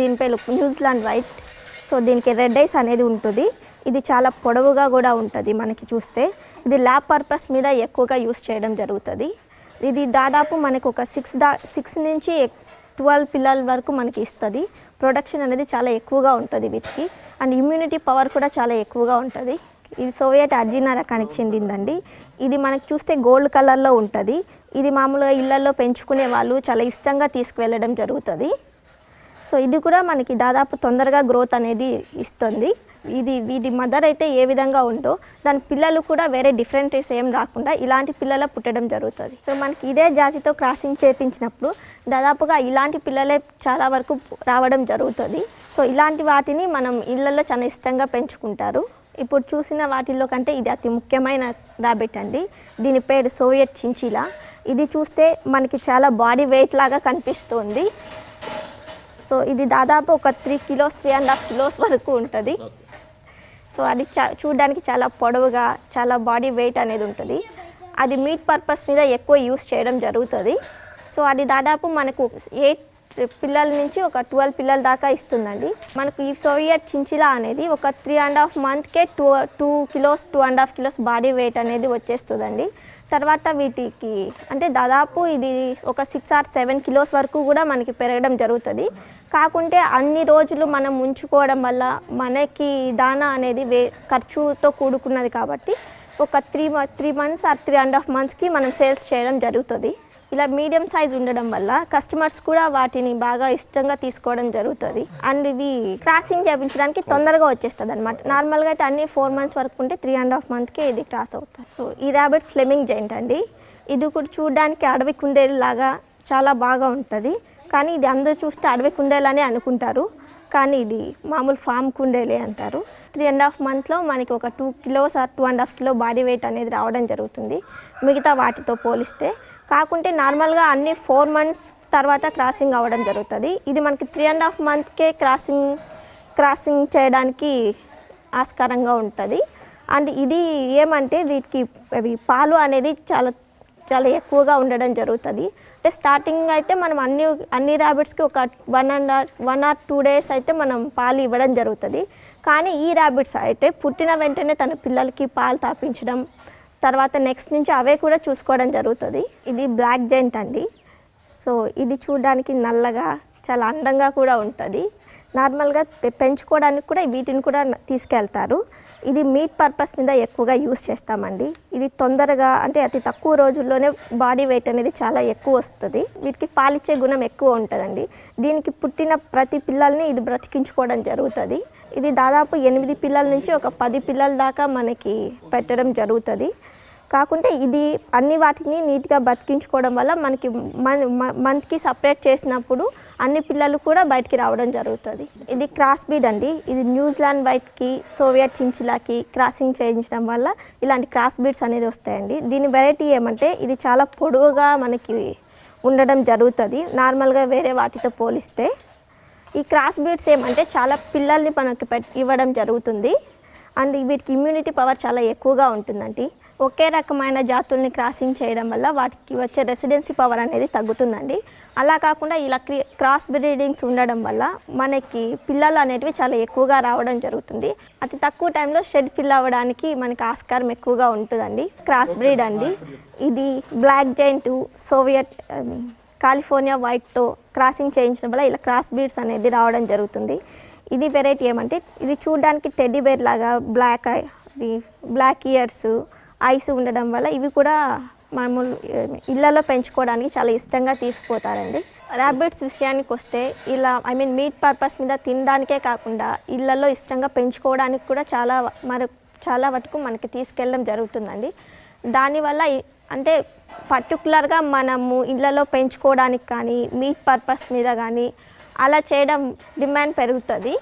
దీనిపై New Zealand white. So దీనికి red eyes అనేది ఉంటుంది. ఇది చాలా పొడవుగా కూడా ఉంటుంది మనకి చూస్తే. ఇది ల్యాబ్ పర్పస్ మీద ఎక్కువగా యూస్ చేయడం జరుగుతుంది. ఇది దాదాపు మనకు ఒక సిక్స్ దా సిక్స్ నుంచి ట్వెల్వ్ పిల్లల వరకు మనకి ఇస్తుంది. ప్రొడక్షన్ అనేది చాలా ఎక్కువగా ఉంటుంది వీటికి. అండ్ ఇమ్యూనిటీ పవర్ కూడా చాలా ఎక్కువగా ఉంటుంది. ఇది సోవియట్ అర్జీనా రకానికి చెందిందండి. ఇది మనకు చూస్తే గోల్డ్ కలర్లో ఉంటుంది. ఇది మామూలుగా ఇళ్ళలో పెంచుకునే వాళ్ళు చాలా ఇష్టంగా తీసుకువెళ్ళడం జరుగుతుంది. సో ఇది కూడా మనకి దాదాపు తొందరగా గ్రోత్ అనేది ఇస్తుంది. ఇది వీటి మదర్ అయితే ఏ విధంగా ఉందో దాని పిల్లలు కూడా వేరే డిఫరెంట్ ఏం రాకుండా ఇలాంటి పిల్లల పుట్టడం జరుగుతుంది. సో మనకి ఇదే జాతితో క్రాసింగ్ చేపించినప్పుడు దాదాపుగా ఇలాంటి పిల్లలే చాలా వరకు రావడం జరుగుతుంది. సో ఇలాంటి వాటిని మనం ఇళ్ళలో చాలా ఇష్టంగా పెంచుకుంటారు. ఇప్పుడు చూసిన వాటిల్లో కంటే ఇది అతి ముఖ్యమైన ర్యాబిట్ అండి. దీని పేరు సోవియట్ చించిలా ఇది చూస్తే మనకి చాలా బాడీ వెయిట్ లాగా కనిపిస్తుంది. సో ఇది దాదాపు ఒక three kilos three and half kilos వరకు ఉంటుంది. సో అది చా చూడడానికి చాలా పొడవుగా చాలా బాడీ వెయిట్ అనేది ఉంటుంది. అది మీట్ పర్పస్ మీద ఎక్కువ యూస్ చేయడం జరుగుతుంది. సో అది దాదాపు మనకు ఎయిట్ పిల్లల నుంచి ఒక ట్వెల్వ్ పిల్లల దాకా ఇస్తుందండి. మనకు ఈ సోవియట్ చించిలా అనేది ఒక three and half మంత్కే two two kilos two and half kilos body weight అనేది వచ్చేస్తుందండి. తర్వాత వీటికి అంటే దాదాపు ఇది ఒక సిక్స్ ఆర్ సెవెన్ కిలోస్ వరకు కూడా మనకి పెరగడం జరుగుతుంది. కాకుంటే అన్ని రోజులు మనం ఉంచుకోవడం వల్ల మనకి దానా అనేది వే ఖర్చుతో కూడుకున్నది కాబట్టి ఒక three three months or three and half మంత్స్కి మనం సేల్స్ చేయడం జరుగుతుంది. ఇలా మీడియం సైజ్ ఉండడం వల్ల కస్టమర్స్ కూడా వాటిని బాగా ఇష్టంగా తీసుకోవడం జరుగుతుంది. అండ్ ఇవి క్రాసింగ్ చేయించడానికి తొందరగా వచ్చేస్తుంది అనమాట నార్మల్గా అయితే అన్ని ఫోర్ మంత్స్ వరకు ఉంటే త్రీ అండ్ హాఫ్ మంత్కే ఇది క్రాస్ అవుతుంది. సో ఈ ర్యాబిట్ ఫ్లెమింగ్ జైంట్ అండి. ఇది కూడా చూడడానికి అడవి కుందేలు లాగా చాలా బాగా ఉంటుంది. కానీ ఇది అందరూ చూస్తే అడవి కుందేలని అనుకుంటారు. కానీ ఇది మామూలు ఫామ్ కుండేలే అంటారు. త్రీ అండ్ హాఫ్ మంత్లో మనకి ఒక two kilos or two and half kilo body weight అనేది రావడం జరుగుతుంది. మిగతా వాటితో పోలిస్తే కాకుంటే నార్మల్గా అన్ని ఫోర్ మంత్స్ తర్వాత క్రాసింగ్ అవ్వడం జరుగుతుంది. ఇది మనకి త్రీ అండ్ హాఫ్ మంత్కే క్రాసింగ్ క్రాసింగ్ చేయడానికి ఆస్కారంగా ఉంటుంది. అండ్ ఇది ఏమంటే వీటికి అవి పాలు అనేది చాలా చాలా ఎక్కువగా ఉండడం జరుగుతుంది. అంటే స్టార్టింగ్ అయితే మనం అన్ని అన్ని ర్యాబిట్స్కి ఒక one and one or two days అయితే మనం పాలు ఇవ్వడం జరుగుతుంది. కానీ ఈ ర్యాబిట్స్ అయితే పుట్టిన వెంటనే తన పిల్లలకి పాలు తాపించడం తర్వాత నెక్స్ట్ నుంచి అవే కూడా చూసుకోవడం జరుగుతుంది. ఇది బ్లాక్ జైంట్ అండి. సో ఇది చూడడానికి నల్లగా చాలా అందంగా కూడా ఉంటుంది. నార్మల్గా పెంచుకోవడానికి కూడా వీటిని కూడా తీసుకెళ్తారు. ఇది మీట్ పర్పస్ మీద ఎక్కువగా యూస్ చేస్తామండి. ఇది తొందరగా అంటే అతి తక్కువ రోజుల్లోనే బాడీ వెయిట్ అనేది చాలా ఎక్కువ వస్తుంది. వీటికి పాలిచ్చే గుణం ఎక్కువ ఉంటుందండి. దీనికి పుట్టిన ప్రతి పిల్లల్ని ఇది బ్రతికించుకోవడం జరుగుతుంది. ఇది దాదాపు ఎనిమిది పిల్లల నుంచి ఒక పది పిల్లల దాకా మనకి పెట్టడం జరుగుతుంది. కాకుంటే ఇది అన్ని వాటిని నీట్గా బతికించుకోవడం వల్ల మనకి మంత్కి సపరేట్ చేసినప్పుడు అన్ని పిల్లలు కూడా బయటికి రావడం జరుగుతుంది. ఇది క్రాస్ బీడ్ అండి. ఇది న్యూజిలాండ్ వైట్కి సోవియట్ చించిలాకి క్రాసింగ్ చేయించడం వల్ల ఇలాంటి క్రాస్ బీడ్స్ అనేది వస్తాయండి. దీని వెరైటీ ఏమంటే ఇది చాలా పొడవుగా మనకి ఉండడం జరుగుతుంది. నార్మల్గా వేరే వాటితో పోలిస్తే ఈ క్రాస్ బీడ్స్ ఏమంటే చాలా పిల్లల్ని మనకి ఇవ్వడం జరుగుతుంది. అండ్ వీటికి ఇమ్యూనిటీ పవర్ చాలా ఎక్కువగా ఉంటుందండి. ఒకే రకమైన జాతుల్ని క్రాసింగ్ చేయడం వల్ల వాటికి వచ్చే రెసిడెన్సీ పవర్ అనేది తగ్గుతుందండి. అలా కాకుండా ఇలా క్రి క్రాస్ బ్రీడింగ్స్ ఉండడం వల్ల మనకి పిల్లలు అనేటివి చాలా ఎక్కువగా రావడం జరుగుతుంది. అతి తక్కువ టైంలో షెడ్ ఫిల్ అవ్వడానికి మనకి ఆస్కారం ఎక్కువగా ఉంటుందండి. క్రాస్ బ్రీడ్ అండి. ఇది బ్లాక్ జైంట్ సోవియట్ కాలిఫోర్నియా వైట్తో క్రాసింగ్ చేయించడం వల్ల ఇలా క్రాస్ బీడ్స్ అనేది రావడం జరుగుతుంది. ఇది వెరైటీ ఏమంటే ఇది చూడడానికి టెడ్డీ బేర్ లాగా black eye black ears eyes ఉండడం వల్ల ఇవి కూడా మనము ఇళ్ళలో పెంచుకోవడానికి చాలా ఇష్టంగా తీసుకుపోతారండి. ర్యాబిట్స్ విషయానికి వస్తే ఇలా ఐ మీన్ మీట్ పర్పస్ మీద తినడానికే కాకుండా ఇళ్ళల్లో ఇష్టంగా పెంచుకోవడానికి కూడా చాలా మరి చాలా వరకు మనకి తీసుకెళ్ళడం జరుగుతుందండి. దానివల్ల అంటే పర్టికులర్గా మనము ఇళ్ళలో పెంచుకోవడానికి కానీ మీట్ పర్పస్ మీద కానీ అలా చేయడం డిమాండ్ పెరుగుతుంది.